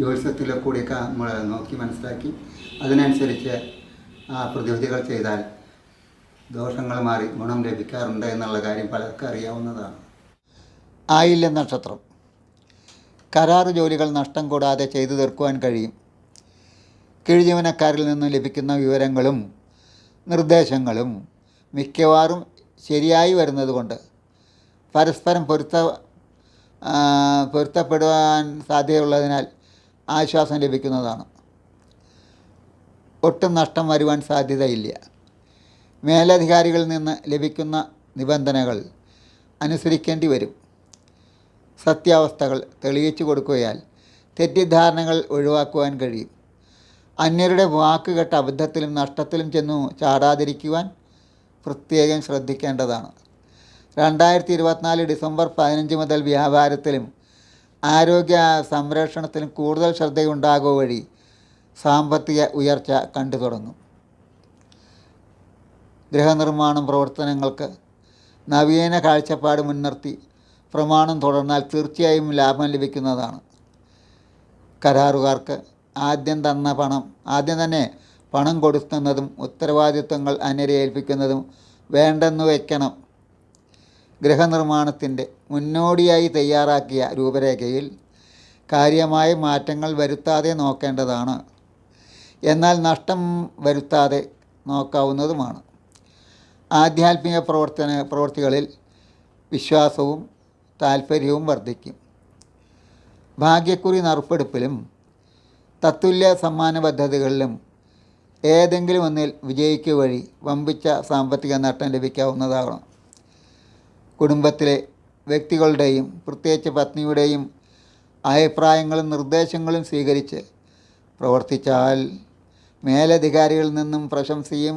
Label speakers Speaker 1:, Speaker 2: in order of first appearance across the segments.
Speaker 1: ജ്യോതിഷത്തിലെ കൂടിയൊക്കെ നമ്മൾ നോക്കി മനസ്സിലാക്കി. അതിനനുസരിച്ച് ആ പ്രതിവിധികൾ ചെയ്താൽ ദോഷങ്ങൾ മാറി ഗുണം ലഭിക്കാറുണ്ട് എന്നുള്ള കാര്യം പലർക്കും അറിയാവുന്നതാണ്. ആയില്യ നക്ഷത്രം. കരാറ് ജോലികൾ നഷ്ടം കൂടാതെ ചെയ്തു തീർക്കുവാൻ കഴിയും. കീഴ്ജീവനക്കാരിൽ നിന്ന് ലഭിക്കുന്ന വിവരങ്ങളും നിർദ്ദേശങ്ങളും മിക്കവാറും ശരിയായി വരുന്നതുകൊണ്ട് പരസ്പരം പൊരുത്ത പൊരുത്തപ്പെടുവാൻ സാധ്യതയുള്ളതിനാൽ ആശ്വാസം ലഭിക്കുന്നതാണ്. ഒട്ടും നഷ്ടം വരുവാൻ സാധ്യതയില്ല. മേലധികാരികളിൽ നിന്ന് ലഭിക്കുന്ന നിബന്ധനകൾ അനുസരിക്കേണ്ടി വരും. സത്യാവസ്ഥകൾ തെളിയിച്ചു കൊടുക്കുകയാൽ തെറ്റിദ്ധാരണകൾ ഒഴിവാക്കുവാൻ കഴിയും. അന്യരുടെ വാക്കുകെട്ട അബദ്ധത്തിലും നഷ്ടത്തിലും ചെന്നു ചാടാതിരിക്കുവാൻ പ്രത്യേകം ശ്രദ്ധിക്കേണ്ടതാണ്. രണ്ടായിരത്തി ഇരുപത്തിനാല് ഡിസംബർ പതിനഞ്ച് മുതൽ വ്യാപാരത്തിലും ആരോഗ്യ സംരക്ഷണത്തിന് കൂടുതൽ ശ്രദ്ധയുണ്ടാകുക വഴി സാമ്പത്തിക ഉയർച്ച കണ്ടു തുടങ്ങും. ഗൃഹനിർമ്മാണം പ്രവർത്തനങ്ങൾക്ക് നവീന കാഴ്ചപ്പാട് മുൻനിർത്തി പ്രമാണം തുടർന്നാൽ തീർച്ചയായും ലാഭം ലഭിക്കുന്നതാണ്. കരാറുകാർക്ക് ആദ്യം തന്ന പണം ആദ്യം തന്നെ പണം കൊടുക്കുന്നതും ഉത്തരവാദിത്വങ്ങൾ അന്യരെ ഏൽപ്പിക്കുന്നതും വേണ്ടെന്ന് വയ്ക്കണം ഗൃഹനിർമ്മാണത്തിന്റെ മുന്നോടിയായി തയ്യാറാക്കിയ രൂപരേഖയിൽ കാര്യമായ മാറ്റങ്ങൾ വരുത്താതെ നോക്കേണ്ടതാണ്. എന്നാൽ നഷ്ടം വരുത്താതെ നോക്കാവുന്നതുമാണ്. ആധ്യാത്മിക പ്രവർത്തന പ്രവൃത്തികളിൽ വിശ്വാസവും താൽപ്പര്യവും വർദ്ധിക്കും. ഭാഗ്യക്കുറി നറുപ്പെടുപ്പിലും തത്തുല്യ സമ്മാന പദ്ധതികളിലും ഏതെങ്കിലും ഒന്നിൽ വിജയിക്കുക വഴി വമ്പിച്ച സാമ്പത്തിക നേട്ടം ലഭിക്കാവുന്നതാണ്. കുടുംബത്തിലെ വ്യക്തികളുടെയും പ്രത്യേകിച്ച് പത്നിയുടെയും അഭിപ്രായങ്ങളും നിർദ്ദേശങ്ങളും സ്വീകരിച്ച് പ്രവർത്തിച്ചാൽ മേലധികാരികളിൽ നിന്നും പ്രശംസയും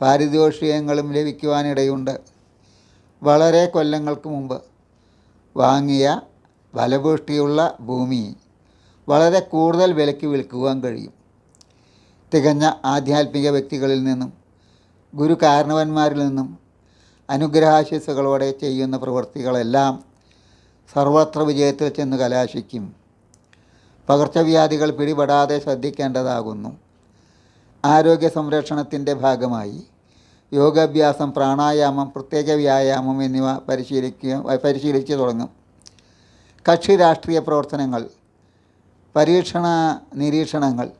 Speaker 1: പാരിതോഷികങ്ങളും ലഭിക്കുവാനിടയുണ്ട്. വളരെ കൊല്ലങ്ങൾക്ക് മുമ്പ് വാങ്ങിയ ഫലപുഷ്ടിയുള്ള ഭൂമി വളരെ കൂടുതൽ വിലയ്ക്ക് വിൽക്കുവാൻ കഴിയും. തികഞ്ഞ ആധ്യാത്മിക വ്യക്തികളിൽ നിന്നും ഗുരു കാരണവന്മാരിൽ നിന്നും അനുഗ്രഹാശിസുകളോടെ ചെയ്യുന്ന പ്രവൃത്തികളെല്ലാം സർവത്ര വിജയത്തിൽ ചെന്ന് കലാശിക്കും. പകർച്ചവ്യാധികൾ പിടിപെടാതെ ശ്രദ്ധിക്കേണ്ടതാകുന്നു. ആരോഗ്യ സംരക്ഷണത്തിന്റെ ഭാഗമായി യോഗാഭ്യാസം പ്രാണായാമം പ്രത്യേക വ്യായാമം എന്നിവ പരിശീലിക്കുക പരിശീലിച്ച് തുടങ്ങും. കക്ഷി രാഷ്ട്രീയ പ്രവർത്തനങ്ങൾ പരീക്ഷണ നിരീക്ഷണങ്ങൾ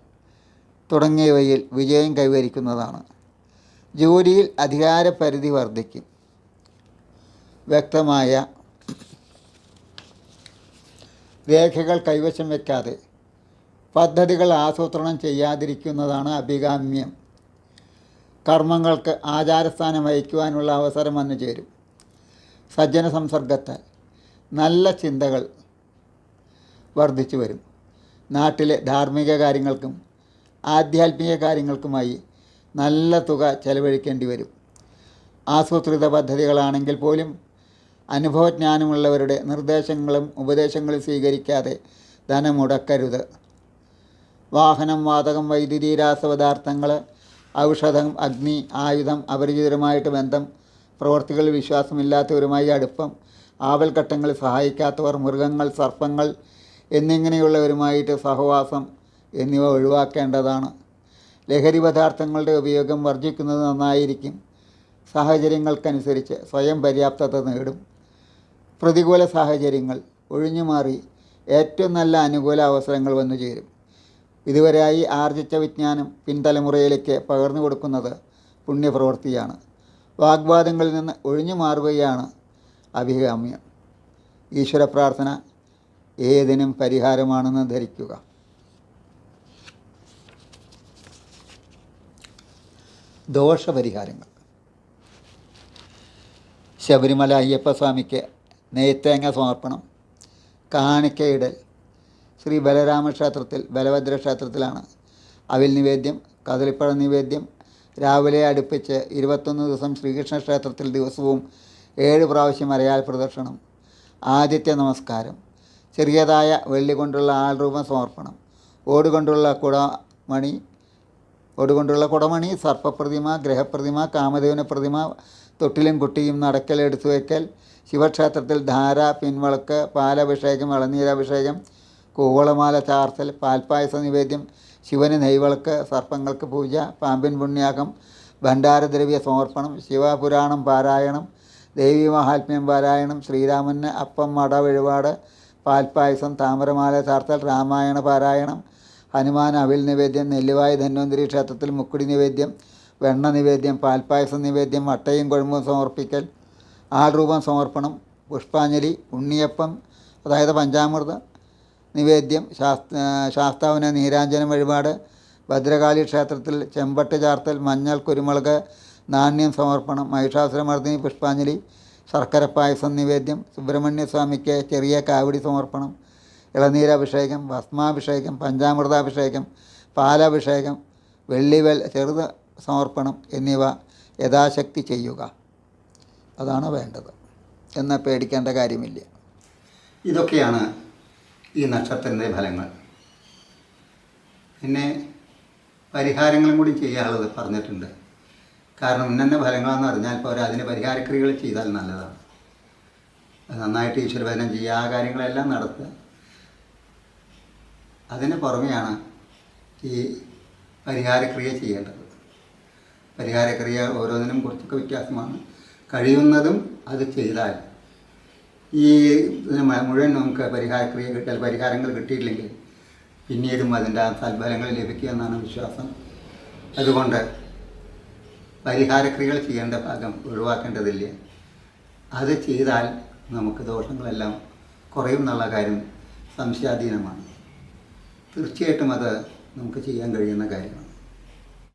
Speaker 1: തുടങ്ങിയവയിൽ വിജയം കൈവരിക്കുന്നതാണ്. ജോലിയിൽ അധികാരപരിധി വർദ്ധിക്കും. വ്യക്തമായ രേഖകൾ കൈവശം വയ്ക്കാതെ പദ്ധതികൾ ആസൂത്രണം ചെയ്യാതിരിക്കുന്നതാണ് അഭികാമ്യം. കർമ്മങ്ങൾക്ക് ആചാരസ്ഥാനം വഹിക്കുവാനുള്ള അവസരം വന്നു ചേരും. സജ്ജന സംസർഗത്താൽ നല്ല ചിന്തകൾ വർദ്ധിച്ചു വരും. നാട്ടിലെ ധാർമ്മിക കാര്യങ്ങൾക്കും ആധ്യാത്മിക കാര്യങ്ങൾക്കുമായി നല്ല തുക ചെലവഴിക്കേണ്ടി വരും. ആസൂത്രിത പദ്ധതികളാണെങ്കിൽ പോലും അനുഭവജ്ഞാനമുള്ളവരുടെ നിർദ്ദേശങ്ങളും ഉപദേശങ്ങളും സ്വീകരിക്കാതെ ധനമുടക്കരുത്. വാഹനം വാതകം വൈദ്യുതി രാസപദാർത്ഥങ്ങൾ ഔഷധം അഗ്നി ആയുധം അപരിചിതരുമായിട്ട് ബന്ധം പ്രവർത്തികളിൽ വിശ്വാസമില്ലാത്തവരുമായി അടുപ്പം ആവൽഘട്ടങ്ങളിൽ സഹായിക്കാത്തവർ മൃഗങ്ങൾ സർപ്പങ്ങൾ എന്നിങ്ങനെയുള്ളവരുമായിട്ട് സഹവാസം എന്നിവ ഒഴിവാക്കേണ്ടതാണ്. ലഹരി പദാർത്ഥങ്ങളുടെ ഉപയോഗം വർജിക്കുന്നത് നന്നായിരിക്കും. സാഹചര്യങ്ങൾക്കനുസരിച്ച് സ്വയം പര്യാപ്തത നേടും. പ്രതികൂല സാഹചര്യങ്ങൾ ഒഴിഞ്ഞുമാറി ഏറ്റവും നല്ല അനുകൂല അവസരങ്ങൾ വന്നു ചേരും. ഇതുവരെയായി ആർജിച്ച വിജ്ഞാനം പിൻതലമുറയിലേക്ക് പകർന്നു കൊടുക്കുന്നത് പുണ്യപ്രവൃത്തിയാണ്. വാഗ്വാദങ്ങളിൽ നിന്ന് ഒഴിഞ്ഞു മാറുകയാണ് അഭികാമ്യം. ഈശ്വര പ്രാർത്ഥന ഏതിനും പരിഹാരമാണെന്ന് ധരിക്കുക. ദോഷപരിഹാരങ്ങൾ. ശബരിമല അയ്യപ്പസ്വാമിക്ക് നെയ്ത്തേങ്ങ സമർപ്പണം കാണിക്കയിടൽ ശ്രീ ബലരാമ ക്ഷേത്രത്തിൽ ബലഭദ്ര ക്ഷേത്രത്തിലാണ് അവിൽ നിവേദ്യം കദളിപ്പഴ നിവേദ്യം രാവിലെ അടുപ്പിച്ച് ഇരുപത്തൊന്ന് ദിവസം ശ്രീകൃഷ്ണ ക്ഷേത്രത്തിൽ ദിവസവും ഏഴ് പ്രാവശ്യം അരയാൽ പ്രദക്ഷിണം. ആദിത്യ നമസ്കാരം. ചെറിയതായ വെള്ളി കൊണ്ടുള്ള ആൾരൂപം സമർപ്പണം. ഓടുകൊണ്ടുള്ള കുടമണി ഓടുകൊണ്ടുള്ള കുടമണി സർപ്പപ്രതിമ ഗ്രഹപ്രതിമ കാമദേവന പ്രതിമ തൊട്ടിലും കുട്ടിയും നടക്കൽ എടുത്തു വയ്ക്കൽ ശിവക്ഷേത്രത്തിൽ ധാര പിൻവളക്ക് പാലഭിഷേകം ഇളനീരഭിഷേകം കൂവളമാല ചാർത്തൽ പാൽപ്പായസ നിവേദ്യം ശിവന് നെയ്വിളക്ക് സർപ്പങ്ങൾക്ക് പൂജ പാമ്പിൻ പുണ്യാകം ഭണ്ഡാരദ്രവ്യ സമർപ്പണം ശിവപുരാണം പാരായണം ദേവി മഹാത്മ്യം പാരായണം ശ്രീരാമന് അപ്പം മട വഴിപാട് പാൽപ്പായസം താമരമാല ചാർത്തൽ രാമായണ പാരായണം ഹനുമാൻ അവിൽ നിവേദ്യം നെല്ലുവായ ധന്വന്തിരി ക്ഷേത്രത്തിൽ മുക്കുടി നിവേദ്യം വെണ്ണ നിവേദ്യം പാൽപ്പായസം നിവേദ്യം വട്ടയും കുഴമ്പും സമർപ്പിക്കൽ ആൾരൂപം സമർപ്പണം പുഷ്പാഞ്ജലി ഉണ്ണിയപ്പം അതായത് പഞ്ചാമൃതം നിവേദ്യം ശാസ്ത ശാസ്താവിന് നീരാഞ്ജനം വഴിപാട് ഭദ്രകാളി ക്ഷേത്രത്തിൽ ചെമ്പട്ട് ചാർത്തൽ മഞ്ഞൾ കുരുമുളക് നാണ്യം സമർപ്പണം മഹിഷാസുരമർദ്ദിനി പുഷ്പാഞ്ജലി ശർക്കര പായസം നിവേദ്യം സുബ്രഹ്മണ്യസ്വാമിക്ക് ചെറിയ കാവടി സമർപ്പണം ഇളനീരഭിഷേകം ഭസ്മാഭിഷേകം പഞ്ചാമൃതാഭിഷേകം പാലഭിഷേകം വെള്ളിവെൽ ചെറുത് സമർപ്പണം എന്നിവ യഥാശക്തി ചെയ്യുക. അതാണ് വേണ്ടത്? എന്നാൽ പേടിക്കേണ്ട കാര്യമില്ല. ഇതൊക്കെയാണ് ഈ നക്ഷത്രത്തിന്റെ ഫലങ്ങൾ. പിന്നെ പരിഹാരങ്ങളും കൂടി ചെയ്യാനുള്ളത് പറഞ്ഞിട്ടുണ്ട്. കാരണം ഇന്നെ ഫലങ്ങളെന്ന് ഇപ്പോൾ പോരാ അതിന് പരിഹാരക്രിയകൾ ചെയ്താൽ നല്ലതാണ്. നന്നായിട്ട് ഈശ്വരഭജനം ചെയ്യുക ആ കാര്യങ്ങളെല്ലാം നടത്തുക. അതിന് പുറമെയാണ് ഈ പരിഹാരക്രിയ ചെയ്യേണ്ടത്. പരിഹാരക്രിയ ഓരോന്നിനും കുറച്ചൊക്കെ വ്യത്യാസമാണ്. കഴിയുന്നതും അത് ചെയ്താൽ ഈ മുഴുവൻ നമുക്ക് പരിഹാരക്രിയ കിട്ടിയാൽ പരിഹാരങ്ങൾ കിട്ടിയില്ലെങ്കിൽ പിന്നീടും അതിന്റെ സൽഫലങ്ങൾ ലഭിക്കുക എന്നാണ് വിശ്വാസം. അതുകൊണ്ട് പരിഹാരക്രിയകൾ ചെയ്യേണ്ട ഭാഗം ഒഴിവാക്കേണ്ടതില്ല? അത് ചെയ്താൽ നമുക്ക് ദോഷങ്ങളെല്ലാം കുറയും എന്നുള്ള കാര്യം സംശയാധീനമാണ്. തീർച്ചയായിട്ടും അത് നമുക്ക് ചെയ്യാൻ കഴിയുന്ന കാര്യമാണ്.